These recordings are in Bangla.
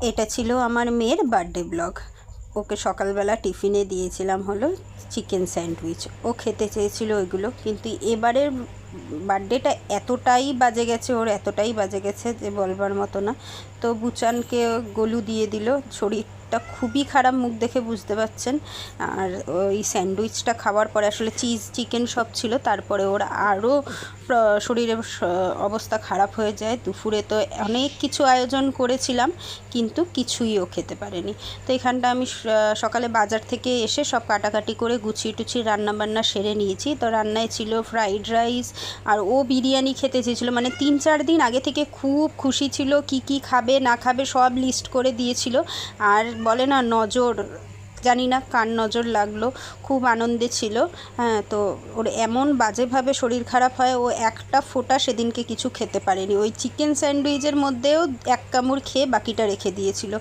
এটা ছিল আমার মেয়ের বার্থডে ব্লগ। ওকে সকালবেলা টিফিনে দিয়েছিলাম হলো চিকেন স্যান্ডউইচ। ও খেতে চেয়েছিল ওইগুলো, কিন্তু এবারের বার্থডেটা এতটাই বাজে গেছে, ওর এতটাই বাজে গেছে যে বলবার মতো না। তো বুচানকে গলু দিয়ে দিল শরীরটা খুবই খারাপ মুখ দেখে বুঝতে পারছেন। আর ওই স্যান্ডউইচটা খাওয়ার পরে আসলে চিজ, চিকেন সব ছিল, তারপরে ওর আরও শরীরের অবস্থা খারাপ হয়ে যায়। দুপুরে তো অনেক কিছু আয়োজন করেছিলাম, কিন্তু কিছুই ও খেতে পারেনি। তো এখানটা আমি সকালে বাজার থেকে এসে সব কাটাকাটি করে গুছিয়ে টুছিয়ে রান্না বান্না সেরে নিয়েছি। তো রান্নায় ছিল ফ্রাইড রাইস, আর ও বিরিয়ানি খেতে চেয়েছিল। মানে তিন, চার দিন আগে থেকে খুব খুশি ছিল, কি কি খাবে, না খাবে সব লিস্ট করে দিয়েছিল। আর বলে না নজর জানি না কার নজর লাগল খুব আনন্দে ছিল। হ্যাঁ তো ওর এমন বাজেভাবে শরীর খারাপ হয় ও একটা ফোঁটা সেদিনকে কিছু খেতে পারেনি। ওই চিকেন স্যান্ডউইচের মধ্যেও এক কামড় খেয়ে বাকিটা রেখে দিয়েছিল।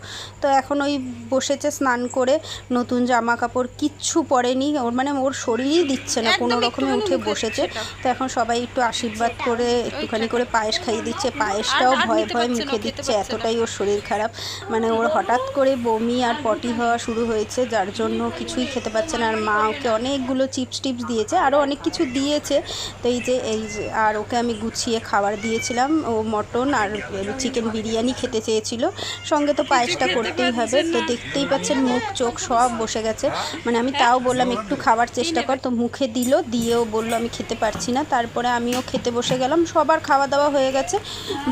তো এখন ওই বসেছে স্নান করে নতুন জামা কাপড় কিচ্ছু পরেনি। ওর মানে ওর শরীরই দিচ্ছে না কোনো রকমে উঠে বসেছে। তো এখন সবাই একটু আশীর্বাদ করে একটুখানি করে পায়েস খাইয়ে দিচ্ছে। পায়েসটাও ভয়ে ভয়ে মুখে দিচ্ছে এতটাই ওর শরীর খারাপ। মানে ওর হঠাৎ করে বমি আর পটি হওয়া শুরু হয়েছে। যার জন্য কিছুই খেতে পারছে না। আর মা ওকে অনেকগুলো চিপস টিপস দিয়েছে আরও অনেক কিছু দিয়েছে। তো এই যে এই যে আর ওকে আমি গুছিয়ে খাবার দিয়েছিলাম। ও মটন আর চিকেন বিরিয়ানি খেতে চেয়েছিল। সঙ্গে তো পায়েসটা করতেই হবে। তো দেখতেই পাচ্ছেন মুখ চোখ সব বসে গেছে। মানে আমি তাও বললাম একটু খাবার চেষ্টা কর। তো মুখে দিল দিয়েও বলল আমি খেতে পারছি না। তারপরে আমিও খেতে বসে গেলাম। সবার খাওয়া দাওয়া হয়ে গেছে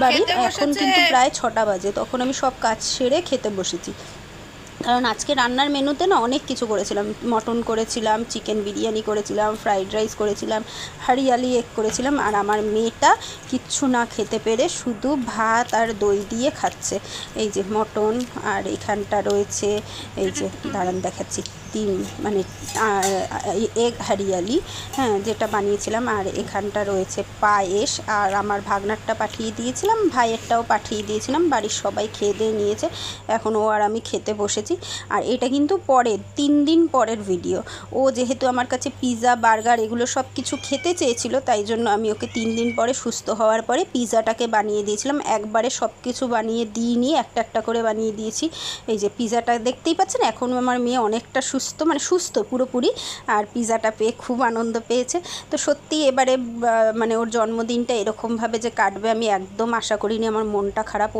বাড়ির। এখন কিন্তু প্রায় ছটা বাজে। তখন আমি সব কাজ সেরে খেতে বসেছি। কারণ আজকে রান্নার মেনুতে না অনেক কিছু করেছিলাম। মটন করেছিলাম, চিকেন বিরিয়ানি করেছিলাম, ফ্রাইড রাইস করেছিলাম, হারিয়ালি এগ করেছিলাম আর আমার মেয়েটা কিচ্ছু না খেতে পেরে শুধু ভাত আর দই দিয়ে খাচ্ছে। এই যে মটন আর এখানটা রয়েছে, এই যে দাঁড়ান দেখাচ্ছি, তিন মানে এগ হারিয়ালি হ্যাঁ যেটা বানিয়েছিলাম আর এখানটা রয়েছে পায়েস আর আমার ভাগনারটা পাঠিয়ে দিয়েছিলাম, ভাইয়েরটাও পাঠিয়ে দিয়েছিলাম, বাড়ির সবাই খেয়ে দিয়ে নিয়েছে, এখন ও আর আমি খেতে বসেছি। আর এটা কিন্তু পরের তিন দিন পরের ভিডিও ও যেহেতু আমার কাছে পিৎজা বার্গার এগুলো সব কিছু খেতে চেয়েছিল, তাই জন্য আমি ওকে তিন দিন পরে সুস্থ হওয়ার পরে পিৎজাটাকে বানিয়ে দিয়েছিলাম। একবারে সব কিছু বানিয়ে দিইনি, একটা একটা করে বানিয়ে দিয়েছি। এই যে পিৎজাটা দেখতেই পাচ্ছেন এখন আমার মেয়ে অনেকটা সুস্থ মানে সুস্থ পুরোপুরি। আর পিৎজাটা পেয়ে খুব আনন্দ পেয়েছে। তো সত্যি এবারে মানে ওর জন্মদিনটা এরকমভাবে যে কাটবে আমি একদম আশা করিনি, আমার মনটা খারাপ